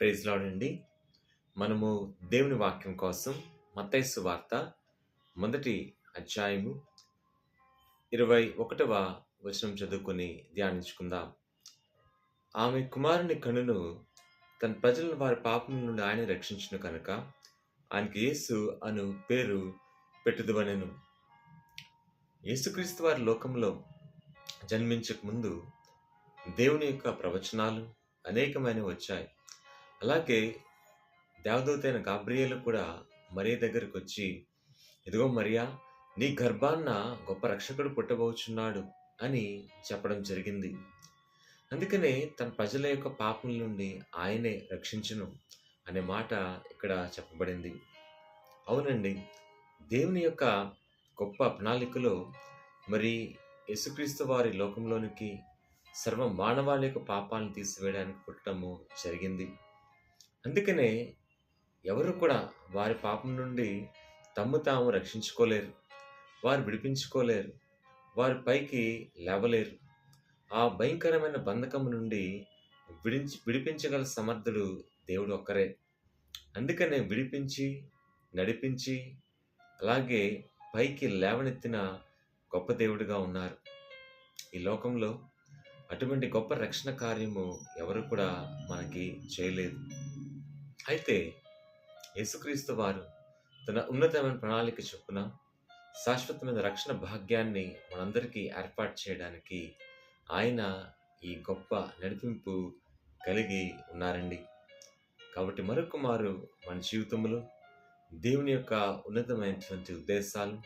Praise రాడండి మనము దేవుని వాక్యం కోసం మతైసు వార్త మొదటి అధ్యాయము ఇరవై ఒకటవ వచనం చదువుకొని ధ్యానించుకుందాం. ఆమె కుమారుని కనును తన ప్రజలను వారి పాపం నుండి ఆయన రక్షించిన కనుక ఆయనకి యేసు అను పేరు పెట్టుదువనెను. యేసుక్రీస్తు వారి లోకంలో జన్మించక ముందు దేవుని యొక్క ప్రవచనాలు అనేకమైనవి వచ్చాయి. అలాగే దేవదూతైన గాబ్రియేలు కూడా మరియ దగ్గరికి వచ్చి ఇదిగో మరియా నీ గర్భాన్న గొప్ప రక్షకుడు పుట్టబోచున్నాడు అని చెప్పడం జరిగింది. అందుకనే తన ప్రజల యొక్క పాపం నుండి ఆయనే రక్షించను అనే మాట ఇక్కడ చెప్పబడింది. అవునండి దేవుని యొక్క గొప్ప ప్రణాళికలో మరి యేసుక్రీస్తు వారి లోకంలోనికి సర్వ మానవాళి యొక్క పాపాలను తీసివేయడానికి పుట్టడము జరిగింది. అందుకనే ఎవరు కూడా వారి పాపం నుండి తమ్ము తాము రక్షించుకోలేరు వారు విడిపించుకోలేరు వారి పైకి లేవలేరు. ఆ భయంకరమైన బంధకం నుండి విడించి విడిపించగల సమర్థుడు దేవుడు ఒక్కరే. అందుకనే విడిపించి నడిపించి అలాగే పైకి లేవనెత్తిన గొప్ప దేవుడిగా ఉన్నారు. ఈ లోకంలో అటువంటి గొప్ప రక్షణ కార్యము ఎవరు కూడా మనకి చేయలేదు. అయితే యేసుక్రీస్తు వారు తన ఉన్నతమైన ప్రణాళిక చొప్పున శాశ్వతమైన రక్షణ భాగ్యాన్ని మనందరికీ ఏర్పాటు చేయడానికి ఆయన ఈ గొప్ప నడిపింపు కలిగి ఉన్నారండి. కాబట్టి మరొక మారు మన జీవితంలో దేవుని యొక్క ఉన్నతమైనటువంటి ఉద్దేశాలు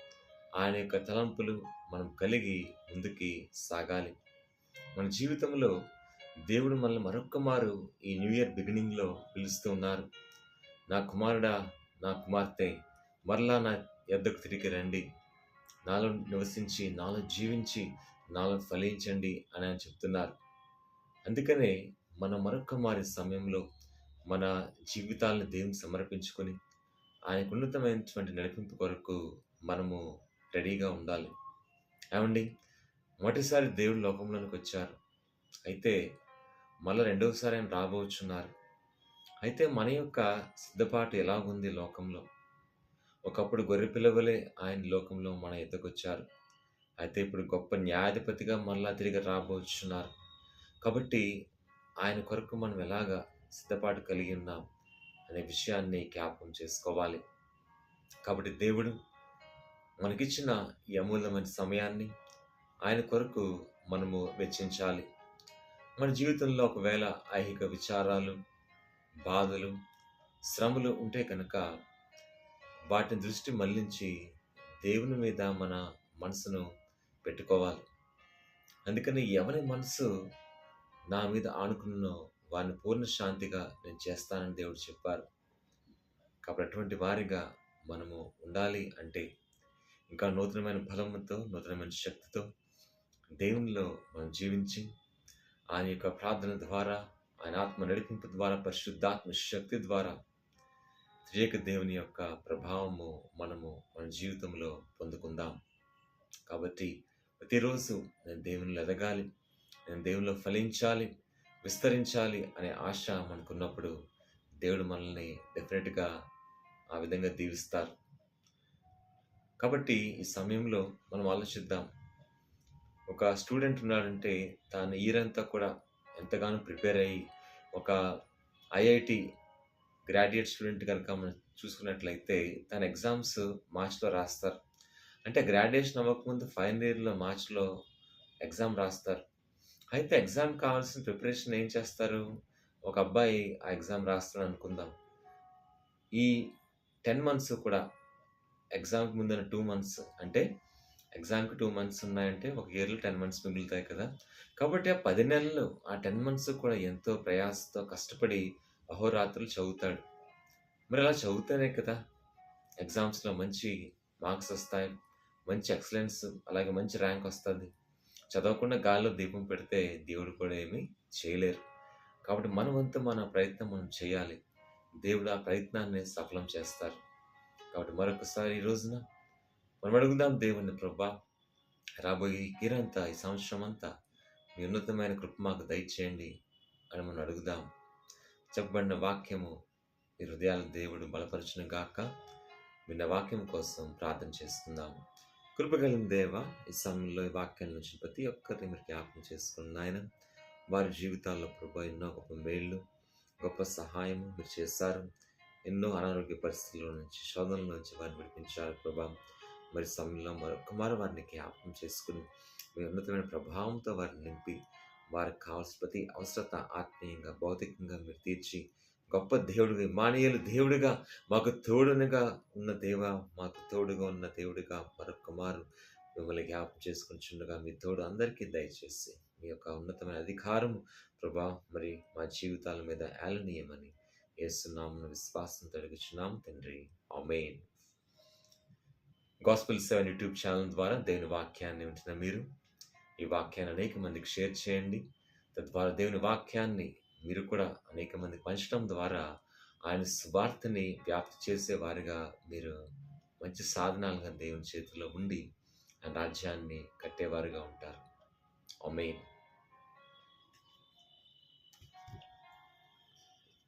ఆయన యొక్క తలంపులు మనం కలిగి ముందుకి సాగాలి. మన జీవితంలో దేవుడు మనల్ని మరొక్క మారు ఈ న్యూ ఇయర్ బిగినింగ్లో పిలుస్తూ ఉన్నారు. నా కుమారుడా నా కుమార్తె మరలా నా ఎద్దకు తిరిగి రండి. నాలో నివసించి నాలో జీవించి నాలో ఫలించండి అని ఆయన చెప్తున్నారు. అందుకనే మన మరొక్క మారి సమయంలో మన జీవితాలను దేవుని సమర్పించుకొని ఆయనకు ఉన్నతమైనటువంటి నడిపింపు కొరకు మనము రెడీగా ఉండాలి. ఏమండి? మొదటిసారి దేవుడు లోకంలోనికి వచ్చారు. అయితే మళ్ళీ రెండవసారి ఆయన రాబోచున్నారు. అయితే మన యొక్క సిద్ధపాటు ఎలాగుంది లోకంలో? ఒకప్పుడు గొర్రె పిల్లవలే ఆయన లోకంలో మన ఎద్దకొచ్చారు అయితే ఇప్పుడు గొప్ప న్యాయాధిపతిగా మళ్ళా తిరిగి రాబోచున్నారు. కాబట్టి ఆయన కొరకు మనం ఎలాగా సిద్ధపాటు కలిగి ఉన్నాం అనే విషయాన్ని జ్ఞాపకం చేసుకోవాలి. కాబట్టి దేవుడు మనకిచ్చిన ఈ అమూల్యమైన సమయాన్ని ఆయన కొరకు మనము వెచ్చించాలి. మన జీవితంలో ఒకవేళ ఐహిక విచారాలు బాధలు శ్రమలు ఉంటే కనుక వాటిని దృష్టి మళ్ళించి దేవుని మీద మన మనసును పెట్టుకోవాలి. అందుకని ఎవరి మనసు నా మీద ఆనుకున్నో వారిని పూర్ణ శాంతిగా నేను చేస్తానని దేవుడు చెప్పారు. కాబట్టి అటువంటి వారిగా మనము ఉండాలి అంటే ఇంకా నూతనమైన బలంతో నూతనమైన శక్తితో దేవునిలో మనం జీవించి ఆయన యొక్క ప్రార్థన ద్వారా ఆయన ఆత్మ నడిపింపు ద్వారా పరిశుద్ధాత్మ శక్తి ద్వారా త్రియక దేవుని యొక్క ప్రభావము మనము మన జీవితంలో పొందుకుందాం. కాబట్టి ప్రతిరోజు నేను దేవునిలో ఎదగాలి నేను దేవునిలో ఫలించాలి విస్తరించాలి అనే ఆశ మనకున్నప్పుడు దేవుడు మనల్ని డెఫినెట్గా ఆ విధంగా దీవిస్తారు. కాబట్టి ఈ సమయంలో మనం ఆలోచిద్దాం ఒక స్టూడెంట్ ఉన్నాడంటే తాను అంతా కూడా ఎంతగానో ప్రిపేర్ అయ్యి ఒక ఐఐటి గ్రాడ్యుయేట్ స్టూడెంట్ కనుక మనం చూసుకున్నట్లయితే తన ఎగ్జామ్స్ మార్చ్లో రాస్తారు. అంటే గ్రాడ్యుయేషన్ అవ్వకముందు ఫైనల్ ఇయర్లో మార్చ్లో ఎగ్జామ్ రాస్తారు. అయితే ఎగ్జామ్ కావాల్సిన ప్రిపరేషన్ ఏం చేస్తారు? ఒక అబ్బాయి ఆ ఎగ్జామ్ రాస్తాడు అనుకుందాం. ఈ టెన్ మంత్స్ కూడా ఎగ్జామ్కి ముందున్న టూ మంత్స్ అంటే ఎగ్జామ్కి టూ మంత్స్ ఉన్నాయంటే ఒక ఇయర్లో టెన్ మంత్స్ మిగులుతాయి కదా. కాబట్టి ఆ పది నెలలు ఆ టెన్ మంత్స్ కూడా ఎంతో ప్రయాసతో కష్టపడి అహోరాత్రులు చదువుతాడు. మరి అలా చదువుతానే కదా ఎగ్జామ్స్లో మంచి మార్క్స్ వస్తాయి మంచి ఎక్సలెన్స్ అలాగే మంచి ర్యాంక్ వస్తుంది. చదవకుండా గాల్లో దీపం పెడితే దేవుడు కూడా ఏమీ చేయలేరు. కాబట్టి మనవంతు మన ప్రయత్నం మనం చేయాలి. దేవుడు ఆ ప్రయత్నాన్ని సఫలం చేస్తారు. కాబట్టి మరొకసారి ఈ రోజున మనం అడుగుదాం దేవుని ప్రభా రాబోయే కీరంతా ఈ సంవత్సరం అంతా మీ ఉన్నతమైన కృప మాకు దయచేయండి అని మనం అడుగుదాం. చెప్పబడిన వాక్యము ఈ హృదయాల దేవుడు బలపరచిన గాక విన్న వాక్యం కోసం ప్రార్థన చేసుకుందాము కృపగలిగిన దేవ ఈ సమయంలో ఈ వాక్యం నుంచి ప్రతి ఒక్కరిని మీరు జ్ఞాపకం చేసుకున్న ఆయన వారి జీవితాల్లో ప్రభు ఎన్నో గొప్ప మేళ్ళు గొప్ప సహాయం మీరు చేశారు. ఎన్నో అనారోగ్య పరిస్థితుల నుంచి శోధనల నుంచి వారిని విడిపించారు ప్రభా. మరి సమయంలో మరొక మారు వారిని జ్ఞాపకం చేసుకుని మీ ఉన్నతమైన ప్రభావంతో వారిని నింపి వారికి కావాల్సిన ప్రతి అవసరత ఆత్మీయంగా భౌతికంగా మీరు తీర్చి గొప్ప దేవుడిగా మానీయులు దేవుడిగా మాకు తోడునిగా ఉన్న దేవ మాకు తోడుగా ఉన్న దేవుడిగా మరొక మారు మిమ్మల్ని జ్ఞాపకం చేసుకుని చుండగా మీ తోడు అందరికీ దయచేసి మీ యొక్క ఉన్నతమైన అధికారము ప్రభా మరి మా జీవితాల మీద ఏలనీయమని ఏసునామను విశ్వాసంతో అడుగుచున్నాం తండ్రి. Amen. Gospel seven YouTube channel ద్వారా దేవుని వాక్యాన్ని ఉంచిన మీరు ఈ వాక్యాన్ని అనేక మందికి షేర్ చేయండి. తద్వారా దేవుని వాక్యాన్ని మీరు కూడా అనేక మందికి పంచడం ద్వారా ఆయన స్వార్థని వ్యాప్తి చేసే వారిగా మీరు మంచి సాధనాలుగా దేవుని చేతిలో ఉండి ఆయన రాజ్యాన్ని కట్టేవారుగా ఉంటారు. అమేన్